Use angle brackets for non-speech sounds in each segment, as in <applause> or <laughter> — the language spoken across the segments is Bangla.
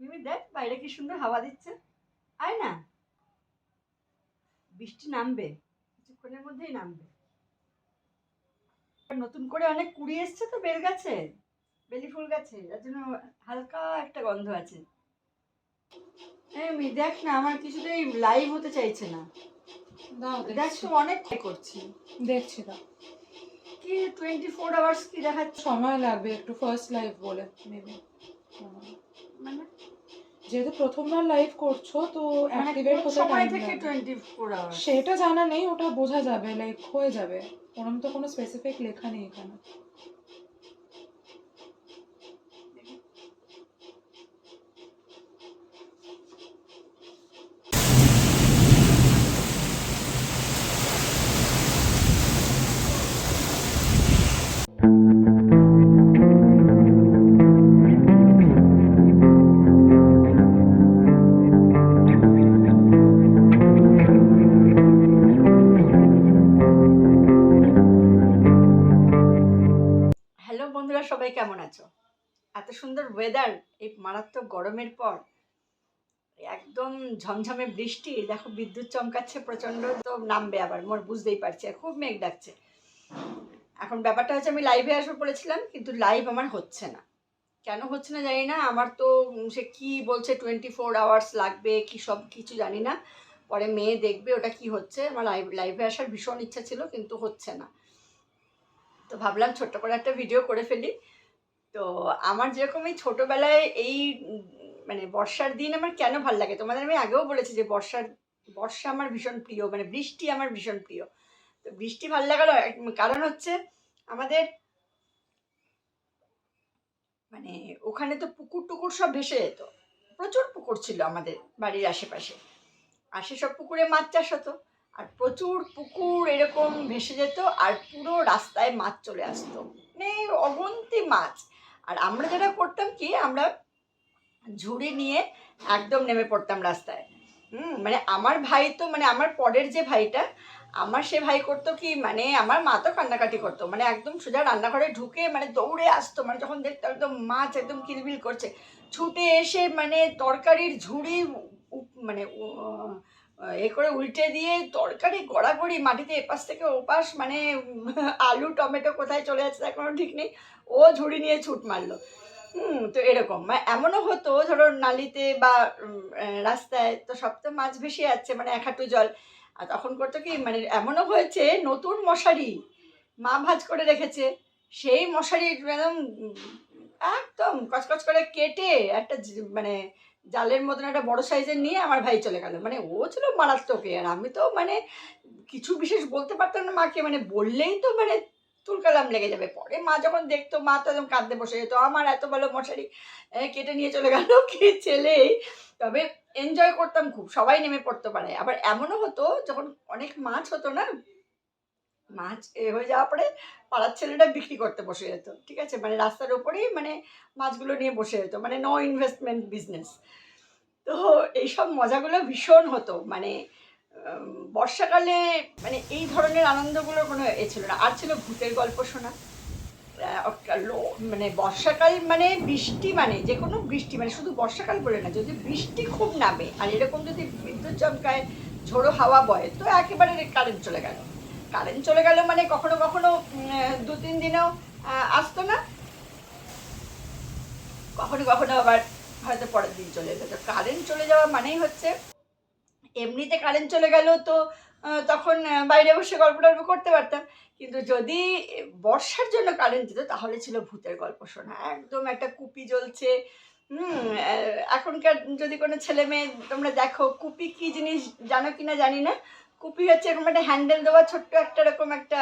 মিমি দেখ বাইরে কি সুন্দর হাওয়া দিচ্ছে। আয় না। বৃষ্টি নামবে কিছুক্ষণের মধ্যেই নামবে। নতুন করে অনেক কুড়ি এসছে তো বেল গাছে বেলি ফুল গাছে যার জন্য হালকা একটা গন্ধ আছে। মি দেখ না আমার কিছুতেই লাইভ হতে চাইছে না। দাও দেখ দেখছি তো অনেক ট্রাই করছি। দেখছি দাও। কি টোয়েন্টি ফোর আওয়ার্স কি দেখাচ্ছে? সময় লাগবে একটু ফার্স্ট লাইভ বলে মেবি যেহেতু প্রথমবার লাইভ করছ তো মানে অ্যাক্টিভেট হতে সময় থেকে 24 আওয়ার সেটা জানা নেই ওটা বোঝা যাবে লাইক হয়ে যাবে। ওরম তো কোনো স্পেসিফিক লেখা নেই এখানে। কেমন আছো? এত সুন্দর ওয়েদার এই মারাত্মক গরমের পর, একদম ঝমঝমে বৃষ্টি, দেখো বিদ্যুৎ চমকাচ্ছে প্রচণ্ড, তো নামবে আবার, মোর বুঝতেই পারছি খুব মেঘ ডাকছে। এখন ব্যাপারটা হচ্ছে আমি লাইভে আসব বলেছিলাম, কিন্তু লাইভ আমার হচ্ছে না। কেন হচ্ছে না জানি না, আমার তো সে কি বলছে টোয়েন্টি ফোর আওয়ার্স লাগবে, কি সব কিছু জানি না। পরে মেয়ে দেখবে ওটা কি হচ্ছে, আমার লাইভ লাইভে আসার ভীষণ ইচ্ছা ছিল, কিন্তু হচ্ছে না। তো ভাবলাম ছোট্ট করে একটা ভিডিও করে ফেলি। তো আমার যেরকম এই ছোটোবেলায় এই মানে বর্ষার দিন আমার কেন ভালো লাগে? তোমাদের আমি আগেও বলেছি যে বর্ষার, বর্ষা আমার ভীষণ প্রিয় মানে বৃষ্টি আমার ভীষণ প্রিয়। তো বৃষ্টি ভালো লাগার কারণ হচ্ছে আমাদের মানে ওখানে তো পুকুর টুকুর সব ভেসে যেত। প্রচুর পুকুর ছিল আমাদের বাড়ির আশেপাশে। আর সেসব পুকুরে মাছ চাষ হতো। আর প্রচুর পুকুর এরকম ভেসে যেত আর পুরো রাস্তায় মাছ চলে আসতো। মানে অগন্তি মাছ। আর আমরা যেটা করতাম কি, আমরা ঝুড়ি নিয়ে একদম নেমে পড়তাম রাস্তায়। হুম মানে আমার ভাই তো মানে আমার পরের যে ভাইটা, আমার সে ভাই করতো কি মানে আমার মা তো কান্নাকাটি করতো মানে একদম সোজা রান্নাঘরে ঢুকে মানে দৌড়ে আসতো মানে যখন দেখতো একদম মাছ একদম কিলবিল করছে, ছুটে এসে মানে তরকারির ঝুড়ি মানে এ করে উল্টে দিয়ে তরকারি গড়াগড়ি মাটিতে এপাশ থেকে ওপাশ মানে আলু, টমেটো কোথায় চলে যাচ্ছে তার কোনো ঠিক নেই। ও ঝুড়ি নিয়ে ছুট মারলো। হুম, তো এরকম। মানে এমনও হতো, ধরো, নালিতে বা রাস্তায় তো সব তো মাছ ভেসে যাচ্ছে মানে এক হাঁটু জল। আর তখন করতো কি মানে এমনও হয়েছে, নতুন মশারি মা ভাজ করে রেখেছে। সেই মশারি একদম একদম কচকচ করে কেটে একটা মানে জালের মতন একটা বড় সাইজের নিয়ে আমার ভাই চলে গেল। মানে ও ছিল মারাত্মক আর আমি তো মানে কিছু বিশেষ বলতে পারতাম না মাকে মানে বললেই তো মানে তুলকালাম লেগে যাবে। পরে মা যখন দেখতো, মা তো একদম কাঁদতে বসে যেত, আমার এত ভালো মশারি কেটে নিয়ে চলে গেল <laughs> কে ছেলে? তবে এনজয় করতাম খুব, সবাই নেমে পড়তে পারে। আবার এমনও হতো, যখন অনেক মাছ হতো না মাছ, এ হয়ে যাওয়ার পরে পাড়ার ছেলেটা বিক্রি করতে বসে যেত, ঠিক আছে? মানে রাস্তার ওপরেই মানে মাছগুলো নিয়ে বসে যেত মানে নো ইনভেস্টমেন্ট বিজনেস তো এইসব মজাগুলো ভীষণ হতো মানে বর্ষাকালে মানে এই ধরনের আনন্দগুলোর কোনো এ ছিল না। আর ছিল ভূতের গল্প শোনা। মানে বর্ষাকাল মানে বৃষ্টি মানে যে কোনো বৃষ্টি মানে শুধু বর্ষাকাল বলে না, যদি বৃষ্টি খুব নামে, আর এরকম যদি বিদ্যুৎ চমকায়, ঝোড়ো হাওয়া বয়, তো একেবারে কারেন্ট চলে গেল। কারেন্ট চলে গেল মানে কখনো কখনো দু, তিন দিনও আসতো না। কখনো কখনো আবার হয়তো পরের দিন চলে যেত। কারেন্ট চলে যাওয়া মানেই হচ্ছে, এমনিতে কারেন্ট চলে গেল তো তখন বাইরে বসে গল্প টল্প করতে পারতাম। কিন্তু যদি বর্ষার জন্য কারেন্ট যেত তাহলে ছিল ভূতের গল্প শোনা। একদম একটা কুপি জ্বলছে। হুম এখনকার যদি কোনো ছেলে মেয়ে তোমরা দেখো, কুপি কি জিনিস জানো কি না জানি না। কুপি হচ্ছে এরকম একটা হ্যান্ডেল দেওয়া, ছোট্ট একটা এরকম একটা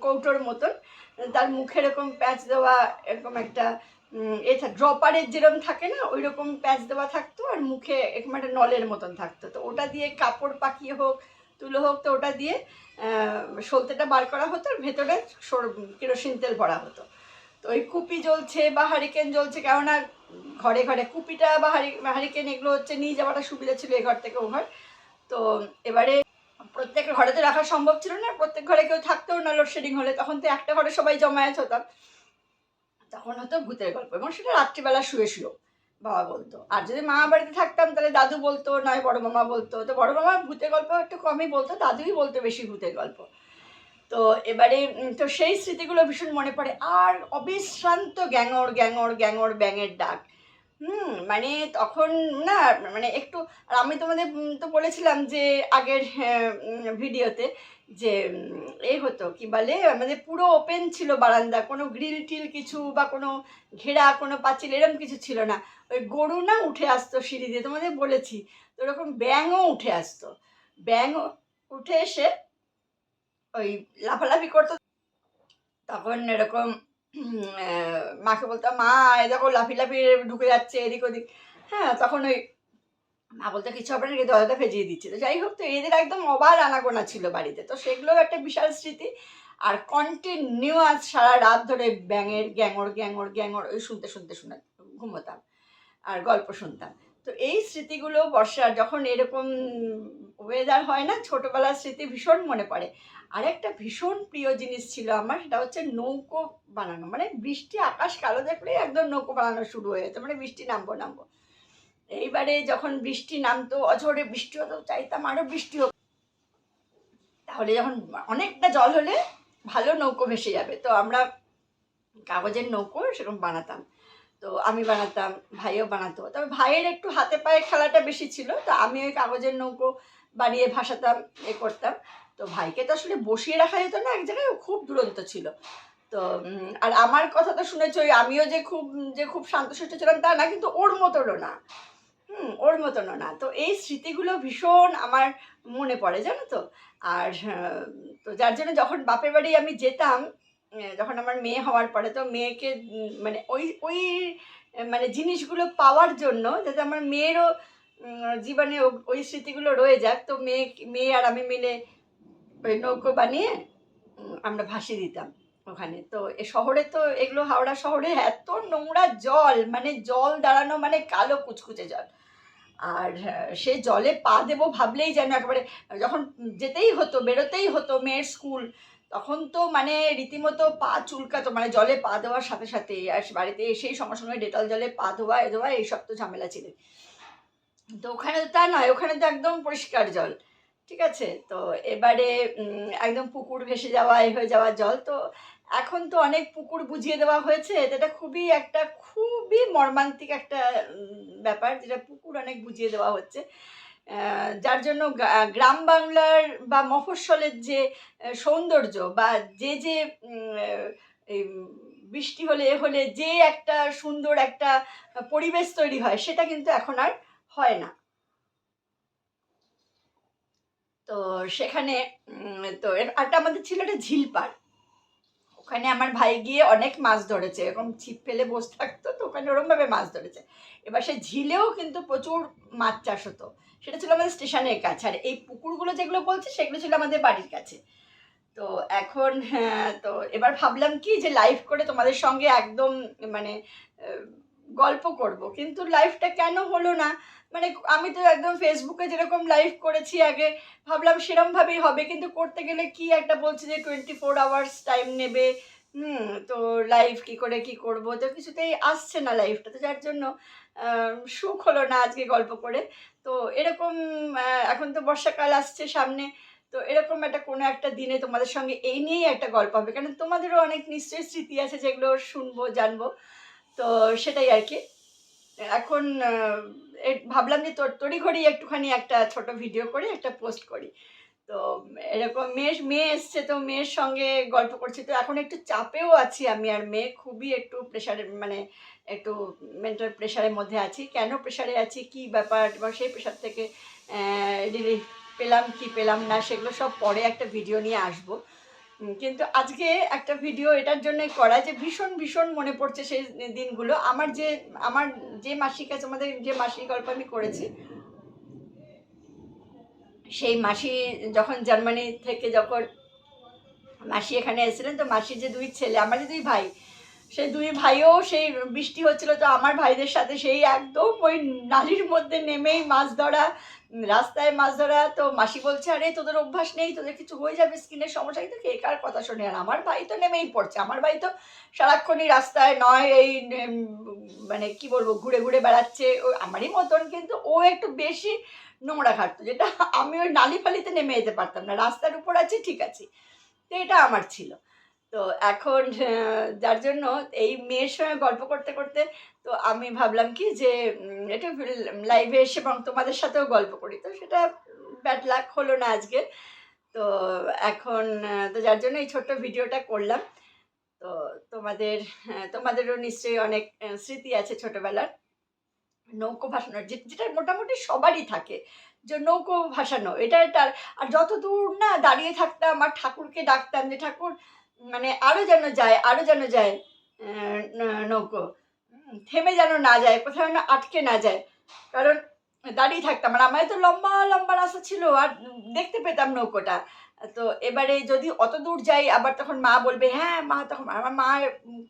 কৌটোর মতন। তার মুখে এরকম প্যাঁচ দেওয়া, এরকম একটা এটা ড্রপারের যেরকম থাকে না ওই রকম প্যাচ দেওয়া থাকতো আর মুখে এরকম একটা নলের মতন থাকতো। তো ওটা দিয়ে কাপড় পাকিয়ে হোক, তুলো হোক, তো ওটা দিয়ে সলতেটা বার করা হতো আর ভেতরে সর- কেরোসিন তেল ভরা হতো। তো ওই কুপি জ্বলছে, বা হারিকেন জ্বলছে, কেননা ঘরে ঘরে কুপিটা বা হারি, হারিকেন এগুলো হচ্ছে নিয়ে যাওয়াটা সুবিধা ছিল এ ঘর থেকে ও ঘর। তো এবারে প্রত্যেক ঘরে তো রাখা সম্ভব ছিল না, প্রত্যেক ঘরে কেউ থাকতেও না লোডশেডিং হলে, তখন তো একটা ঘরে সবাই জমায়েত হতাম। তখন হতো ভূতের গল্প, এবং সেটা রাত্রিবেলা শুয়ে শুয়েও বাবা বলতো। আর যদি মা বাড়িতে থাকতাম, তাহলে দাদু বলতো, নয় বড় মামা বলতো। তো বড় মামা ভূতের গল্প একটু কমই বলতো, দাদুই বলতো বেশি ভূতের গল্প। তো এবারে তো সেই স্মৃতিগুলো ভীষণ মনে পড়ে। আর অবিশ্রান্ত গ্যাঙর গ্যাঙর গ্যাঙর, ব্যাঙের ডাক। হুম মানে তখন না মানে একটু, আর আমি তোমাদের তো বলেছিলাম যে আগের ভিডিওতে যে এ হতো, কি বলে, আমাদের পুরো ওপেন ছিল বারান্দা, কোনো গ্রিল টিল কিছু বা কোনো ঘেরা, কোনো পাঁচিল, এরম কিছু ছিল না। ওই গরু না উঠে আসতো সিঁড়ি দিয়ে, তোমাদের বলেছি, তো ওরকম ব্যাঙও উঠে আসতো। ব্যাঙ উঠে এসে ওই লাফালাফি করতো, তখন এরকম মাকে বলতাম, মা দেখো লাফি লাফি ঢুকে যাচ্ছে এদিক ওদিক। হ্যাঁ তখন ওই মা বলতো, কিছু হবে না দরজাটা ভেজিয়ে দিচ্ছে। তো যাই হোক, তো এদের একদম অবাধ আনাগোনা ছিল বাড়িতে। তো সেগুলোও একটা বিশাল স্মৃতি। আর কন্টিনিউয়াস সারা রাত ধরে ব্যাঙের গ্যাঙর গ্যাঙর গ্যাঙর, ওই শুনতে শুনতে শুনে ঘুমোতাম আর গল্প শুনতাম। তো এই স্মৃতিগুলো বর্ষার যখন এরকম ওয়েদার হয় না, ছোটোবেলার স্মৃতি ভীষণ মনে পড়ে। আর একটা ভীষণ প্রিয় জিনিস ছিল আমার, সেটা হচ্ছে নৌকো বানানো। মানে বৃষ্টি, আকাশ কালো দেখলেই একদম নৌকো বানানো শুরু হয়ে যেত মানে বৃষ্টি নামবো নামবো। এইবারে যখন বৃষ্টি নামতো, অঝরে বৃষ্টি হতো, চাইতাম আরও বৃষ্টি হোক। তাহলে যখন অনেকটা জল হলে ভালো নৌকো ভেসে যাবে, তো আমরা কাগজের নৌকো সেরকম বানাতাম। তো আমি বানাতাম, ভাইও বানাতো। তবে ভাইয়ের একটু হাতে পায়ে খেলাটা বেশি ছিল, তো আমি ওই কাগজের নৌকো বানিয়ে ভাসাতাম, এ করতাম। তো ভাইকে তো আসলে বসিয়ে রাখা যেত না, এক জায়গায় খুব দুরন্ত ছিল। তো আর আমার কথা তো শুনেছ আমিও যে খুব যে খুব শান্তশিষ্ট ছিলাম তা না, কিন্তু ওর মতনও না। হুম, ওর মতনও না। তো এই স্মৃতিগুলো ভীষণ আমার মনে পড়ে, জানো তো? আর তো যার জন্য যখন বাপের বাড়ি আমি যেতাম যখন আমার মেয়ে হওয়ার পরে তো মেয়েকে মানে ওই ওই মানে জিনিসগুলো পাওয়ার জন্য যাতে আমার মেয়েরও জীবনে ওই স্মৃতিগুলো রয়ে যাক, তো মেয়ে মেয়ে আর আমি মিলে ওই নৌকো বানিয়ে আমরা ভাসিয়ে দিতাম ওখানে। তো এ শহরে তো এগুলো হাওড়া শহরে এত নোংরা জল মানে জল দাঁড়ানো মানে কালো কুচকুচে জল। আর সে জলে পা দেবো ভাবলেই যেন একেবারে, যখন যেতেই হতো, বেরোতেই হতো মেয়ের স্কুল তখন তো মানে রীতিমতো পা চুলকাতো মানে জলে পা দেওয়ার সাথে সাথে আর বাড়িতে এসেই সঙ্গে সঙ্গে ডেটল জলে পা ধোয়া, এ ধোয়া এইসব তো ঝামেলা ছিল। তো ওখানে তো তা নয়, ওখানে তো একদম পরিষ্কার জল, ঠিক আছে? তো এবারে একদম পুকুর ভেসে যাওয়া, এ হয়ে যাওয়া জল, তো এখন তো অনেক পুকুর বুঝিয়ে দেওয়া হয়েছে এটা খুবই একটা, খুবই মর্মান্তিক একটা ব্যাপার, যেটা পুকুর অনেক বুঝিয়ে দেওয়া হচ্ছে। যার জন্য গ্রাম বাংলার বা মফস্বলের যে সৌন্দর্য বা যে যে বৃষ্টি হলে হলে যে একটা সুন্দর একটা পরিবেশ তৈরি হয়, সেটা কিন্তু এখন আর হয় না। তো সেখানে তো আরটা আমাদের ছিল একটা ঝিলপাড় ওখানে আমার ভাই গিয়ে অনেক মাছ ধরেছে, এরকম ছিপ ফেলে বসে থাকতো, তো ওখানে ওরমভাবে মাছ ধরেছে। এবার সে ঝিলেও কিন্তু প্রচুর মাছ চাষ হতো। সেটা ছিল আমাদের স্টেশনের কাছে। আর এই পুকুরগুলো যেগুলো বলছে সেগুলো ছিল আমাদের বাড়ির কাছে। তো এখন হ্যাঁ, তো এবার ভাবলাম কি যে লাইভ করে তোমাদের সঙ্গে একদম মানে গল্প করব। কিন্তু লাইভটা কেন হলো না? মানে আমি তো একদম ফেসবুকে যেরকম লাইভ করেছি আগে ভাবলাম সেরমভাবেই হবে। কিন্তু করতে গেলে কি একটা বলছে যে টোয়েন্টি ফোর আওয়ার্স টাইম নেবে হুম, তো লাইভ কি করে কি করব? তো কিছুতেই আসছে না লাইভটা তো যার জন্য সুখ হলো না আজকে গল্প করে। তো এরকম এখন তো বর্ষাকাল আসছে সামনে, তো এরকম একটা কোনো একটা দিনে তোমাদের সঙ্গে এই নিয়েই একটা গল্প হবে। কারণ তোমাদেরও অনেক নিশ্চয়ই স্মৃতি আছে যেগুলো শুনব, জানব। তো সেটাই আর কি। এখন ভাবলাম যে তোর তড়িঘড়ি একটুখানি একটা ছোট ভিডিও করে একটা পোস্ট করি। তো এরকম মেয়ে মেয়ে এসছে তো মেয়ের সঙ্গে গল্প করছি। তো এখন একটু চাপেও আছি আমি আর মেয়ে। খুবই একটু প্রেশারে মানে একটু মেন্টাল প্রেশারের মধ্যে আছি। কেন প্রেশারে আছি? কি ব্যাপার? বা সেই প্রেশার থেকে রিলিফ পেলাম, কি পেলাম না? সেগুলো সব পরে একটা ভিডিও নিয়ে আসব। কিন্তু আজকে একটা ভিডিও এটার জন্যই করা যে ভীষণ ভীষণ মনে পড়ছে সেই দিনগুলো। আমার যে আমার যে মাসিক আছে, আমাদের যে মাসিক গল্প আমি করেছি সেই মাসি যখন জার্মানি থেকে যখন মাসি এখানে এসেছিলেন, তো মাসির যে দুই ছেলে, আমার যে দুই ভাই, সেই দুই ভাইও সেই বৃষ্টি হচ্ছিল, তো আমার ভাইদের সাথে সেই একদম ওই নালির মধ্যে নেমেই মাছ ধরা, রাস্তায় মাছ ধরা, তো মাসি বলছে, আরে, তোদের অভ্যাস নেই, তোদের কিছু হয়ে যাবে স্কিনের সমস্যা কিন্তু কে কার কথা শোনে আর আমার ভাই তো নেমেই পড়ছে, আমার ভাই তো সারাক্ষণই রাস্তায় নয়, এই মানে কি বলব, ঘুরে ঘুরে বেড়াচ্ছে আমারই মতন, কিন্তু ও একটু বেশি নোংরা ঘাটতো যেটা আমি ওই নালি ফালিতে নেমে যেতে পারতাম না। রাস্তার উপর আছে, ঠিক আছে। তো এটা আমার ছিল। তো এখন যার জন্য এই মেয়ের সঙ্গে গল্প করতে করতে তো আমি ভাবলাম কি যে একটু লাইভে এসে এবং তোমাদের সাথেও গল্প করি। তো সেটা ব্যাড লাক হলো না আজকে। তো এখন তো যার জন্য এই ছোট্ট ভিডিওটা করলাম। তো তোমাদের তোমাদেরও নিশ্চয়ই অনেক স্মৃতি আছে ছোটবেলার। নৌকো ভাসানোর যে- যেটা মোটামুটি সবারই থাকে, যে নৌকো ভাসানো এটা তার। আর যত দূর না দাঁড়িয়ে থাকতাম আর ঠাকুরকে ডাকতাম যে, ঠাকুর মানে আরও যেন যায় আরও যেন যায় নৌকো। থেমে যেন না যায়, কোথাও যেন আটকে না যায়। কারণ দাঁড়িয়ে থাকতাম। আর আমাদের তো লম্বা লম্বা রাস্তা ছিল, আর দেখতে পেতাম নৌকোটা। তো এবারে যদি অত দূর যাই, আবার তখন মা বলবে হ্যাঁ মা তখন আমার মা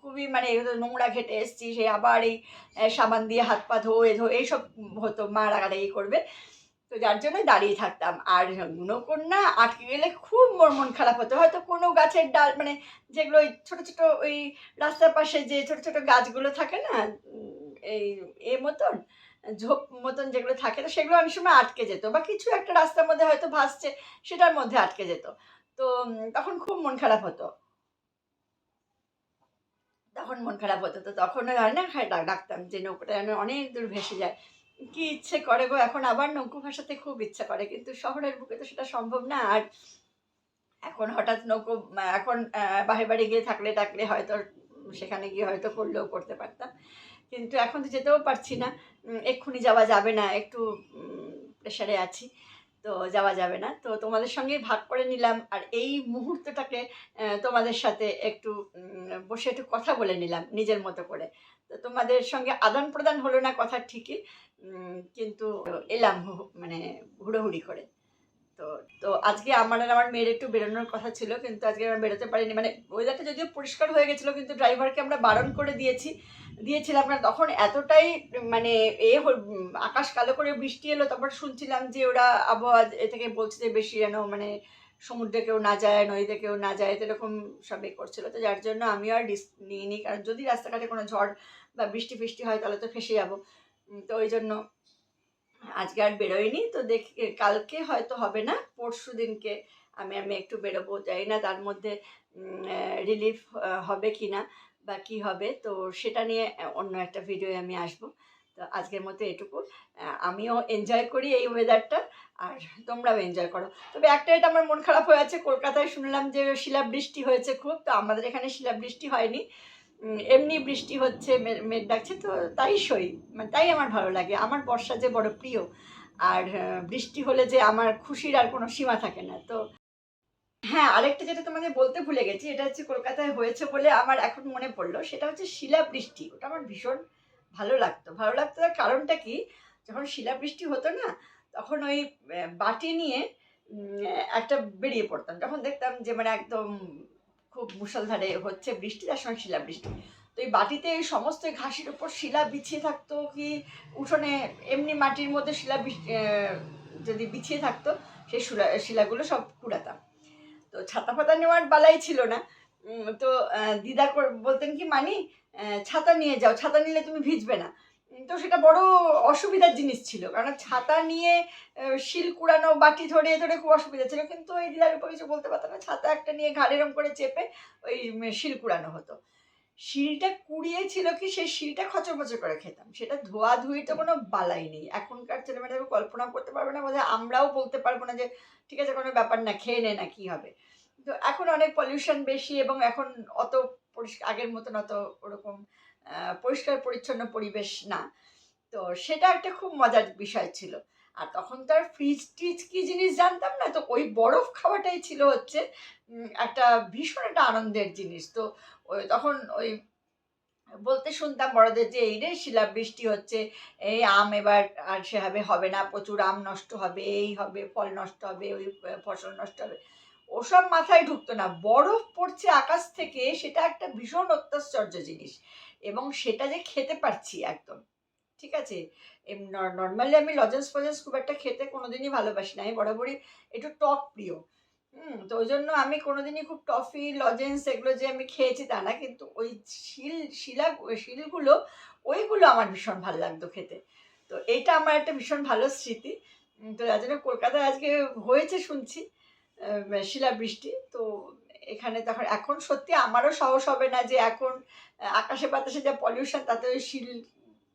খুবই মানে নোংরা ঘেটে এসছি, সে আবার এই সাবান দিয়ে হাত পা ধোয়ে ধোয়ে এইসব হতো, মা রাগারাগি করবে। তো যার জন্য দাঁড়িয়ে থাকতাম। আর গুণকন্যা আটকে গেলে খুব মোর মন খারাপ হতো। হয়তো কোনো গাছের ডাল মানে যেগুলো ওই ছোটো ছোটো ওই রাস্তার পাশে যে ছোটো ছোটো গাছগুলো থাকে না এই, এ মতন ঝোপ মতন যেগুলো থাকে তো সেগুলো অনেক সময় আটকে যেত বা কিছু একটা রাস্তার মধ্যে হয়তো ভাসছে সেটার মধ্যে আটকে যেত। তো তখন খুব মন খারাপ হতো। তখন মন খারাপ হতো তো তখন হয় না ডাক- ডাকতাম যে নৌকোটা যেন অনেক দূর ভেসে যায়। কি ইচ্ছে করে গো এখন আবার নৌকো ভাসাতে খুব ইচ্ছে করে কিন্তু শহরের বুকে তো সেটা সম্ভব না। আর এখন হঠাৎ নৌকো এখন আহ, বাহে বাড়ি গিয়ে থাকলে টাকলে হয়তো সেখানে গিয়ে হয়তো করলেও করতে পারতাম। কিন্তু এখন তো যেতেও পারছি না। এক্ষুনি যাওয়া যাবে না, একটু প্রেশারে আছি, তো যাওয়া যাবে না। তো তোমাদের সঙ্গে ভাগ করে নিলাম আর এই মুহূর্তটাকে তোমাদের সাথে একটু বসে একটু কথা বলে নিলাম নিজের মতো করে। তো তোমাদের সঙ্গে আদান প্রদান হলো না কথা ঠিকই কিন্তু এলাম মানে হুড়োহুড়ি করে। তো তো আজকে আমার আর আমার মেয়ের একটু বেরোনোর কথা ছিল, কিন্তু আজকে আমরা বেরোতে পারিনি। মানে ওয়েদারটা যদিও পরিষ্কার হয়ে গেছিল, কিন্তু ড্রাইভারকে আমরা বারণ করে দিয়েছি, দিয়েছিলাম। না তখন এতটাই মানে এ আকাশ কালো করে বৃষ্টি এলো, তারপর শুনছিলাম যে ওরা আবহাওয়া এ থেকে বলছে যে বেশি যেন মানে সমুদ্রে কেউ না যায়, নদীতে কেউ না যায় এরকম এ করছিল। তো যার জন্য আমিও আর রিস্ক নিইনি, কারণ যদি রাস্তাঘাটে কোনো ঝড় বা বৃষ্টি ফিষ্টি হয়, তাহলে তো ফেসে যাব। তো ওই জন্য আজকে আর বেরোয়নি, তো দেখি, কালকে হয়তো হবে না, পরশু দিনকে আমি আমি একটু বেরোবো, জানি না তার মধ্যে রিলিফ হবে কি না বা কী হবে, তো সেটা নিয়ে অন্য একটা ভিডিও আমি আসব। তো আজকের মতো এটুকু। আমিও এনজয় করি এই ওয়েদারটা আর তোমরাও এনজয় করো। তবে একটা এটা আমার মন খারাপ হয়ে আছে, কলকাতায় শুনলাম যে শিলাবৃষ্টি হয়েছে খুব, তো আমাদের এখানে শিলাবৃষ্টি হয়নি। এমনি বৃষ্টি হচ্ছে মেঘ ডাকছে, তো তাই সই। মানে তাই আমার ভালো লাগে। আমার বর্ষা যে বড় প্রিয়, আর বৃষ্টি হলে যে আমার খুশির আর কোনো সীমা থাকে না। তো হ্যাঁ আরেকটা যেটা তোমাদের বলতে ভুলে গেছি, এটা হচ্ছে কলকাতায় হয়েছে বলে আমার এখন মনে পড়ল। সেটা হচ্ছে শিলাবৃষ্টি। ওটা আমার ভীষণ ভালো লাগতো। ভালো লাগতো তার কারণটা কি? যখন শিলাবৃষ্টি হতো না, তখন ওই বাটি নিয়ে একটা বেরিয়ে পড়তাম। যখন দেখতাম যে মানে একদম খুব মুষলধারে হচ্ছে বৃষ্টি, তার সঙ্গে শিলাবৃষ্টি। তো এই বাটিতে সমস্ত ঘাসের উপর শিলা বিছিয়ে থাকতো কি উঠোনে এমনি মাটির মধ্যে শিলা বৃষ্টি যদি বিছিয়ে থাকতো, সেই শিলা শিলাগুলো সব কুড়াতাম। তো ছাতা ফাতা নেওয়ার বালাই ছিল না। তো দিদা বলতেন কি, মানি ছাতা নিয়ে যাও, ছাতা নিলে তুমি ভিজবে না। তো সেটা বড় অসুবিধার জিনিস ছিল, কারণ ছাতা নিয়ে শিল কুড়ানো, বাটি ধরে ধরে খুব অসুবিধা ছিল, কিন্তু ওই দিদার উপর কিছু বলতে পারতাম না, ছাতা একটা নিয়ে ঘাড়ে এরম করে চেপে ওই শিল কুড়ানো হতো। শিলটা কুড়িয়েছিল কি, সেই শিলটা খচরমচর করে খেতাম, সেটা ধোয়া ধুয়ে তো কোনো বালাই নেই, এখনকার ছেলেমেয়েরা কল্পনা করতে পারবে না, বোধহয় আমরাও বলতে পারব না যে, ঠিক আছে, কোনো ব্যাপার না, খেয়ে নে না, কি হবে? তো এখন অনেক পলিউশন বেশি, এবং এখন অত পরিষ্কার, আগের মতন অত ওরকম পরিষ্কার পরিচ্ছন্ন পরিবেশ না। তো সেটা একটা খুব মজার বিষয় ছিল। আর তখন তো আর ফ্রিজ টিজ কি জিনিস জানতাম না? তো ওই বরফ খাওয়াটাই ছিল হচ্ছে একটা ভীষণ একটা আনন্দের জিনিস। তো ওই তখন ওই বলতে শুনতাম বড়দের যে, এই রে শিলাবৃষ্টি হচ্ছে, এই আম এবার আর সেভাবে হবে না। প্রচুর আম নষ্ট হবে, এই হবে, ফল নষ্ট হবে, ওই ফসল নষ্ট হবে। ওসব মাথায় ঢুকতো না। বরফ পড়ছে আকাশ থেকে, সেটা একটা ভীষণ অত্যাশ্চর্য জিনিস। এবং সেটা যে খেতে পারছি একদম। ঠিক আছে? নর্মালি আমি লজেন্স ফজেন্স খুব একটা খেতে কোনোদিনই ভালোবাসি না। আমি বরাবরই একটু টক প্রিয়। হুম, তো ওই জন্য আমি কোনোদিনই খুব টফি, লজেন্স এগুলো যে আমি খেয়েছি তা না, কিন্তু ওই শিল, শিলা, শিলগুলো, ওইগুলো আমার ভীষণ ভালো লাগতো খেতে। তো এইটা আমার একটা ভীষণ ভালো স্মৃতি। তো যার জন্য কলকাতায় আজকে হয়েছে শুনছি শিলাবৃষ্টি। তো এখানে তখন এখন সত্যি আমারও সাহস হবে না যে এখন আকাশে বাতাসে যা পলিউশন তাতে ওই শিল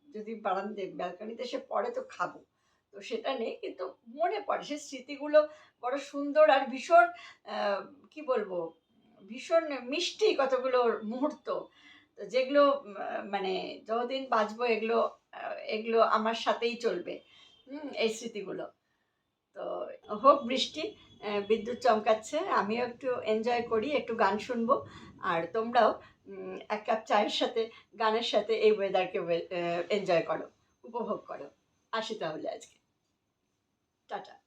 যদি বারান্দে ব্যালকানিতে সে পড়ে তো খাব। তো সেটা নেই, কিন্তু মনে পড়ে। সে স্মৃতিগুলো বড় সুন্দর আর ভীষণ কি বলব, ভীষণ মিষ্টি কতগুলো মুহূর্ত। তো যেগুলো মানে যতদিন বাঁচবো এগুলো এগুলো আমার সাথেই চলবে। হুম, এই স্মৃতিগুলো। তো হোক বৃষ্টি বিদ্যুৎ চমকাচ্ছে, আমিও একটু এনজয় করি, একটু গান শুনব। আর তোমরাও এক কাপ চায়ের সাথে, গানের সাথে এই ওয়েদারকে এনজয় করো, উপভোগ করো। আসি তাহলে আজকে। টাটা।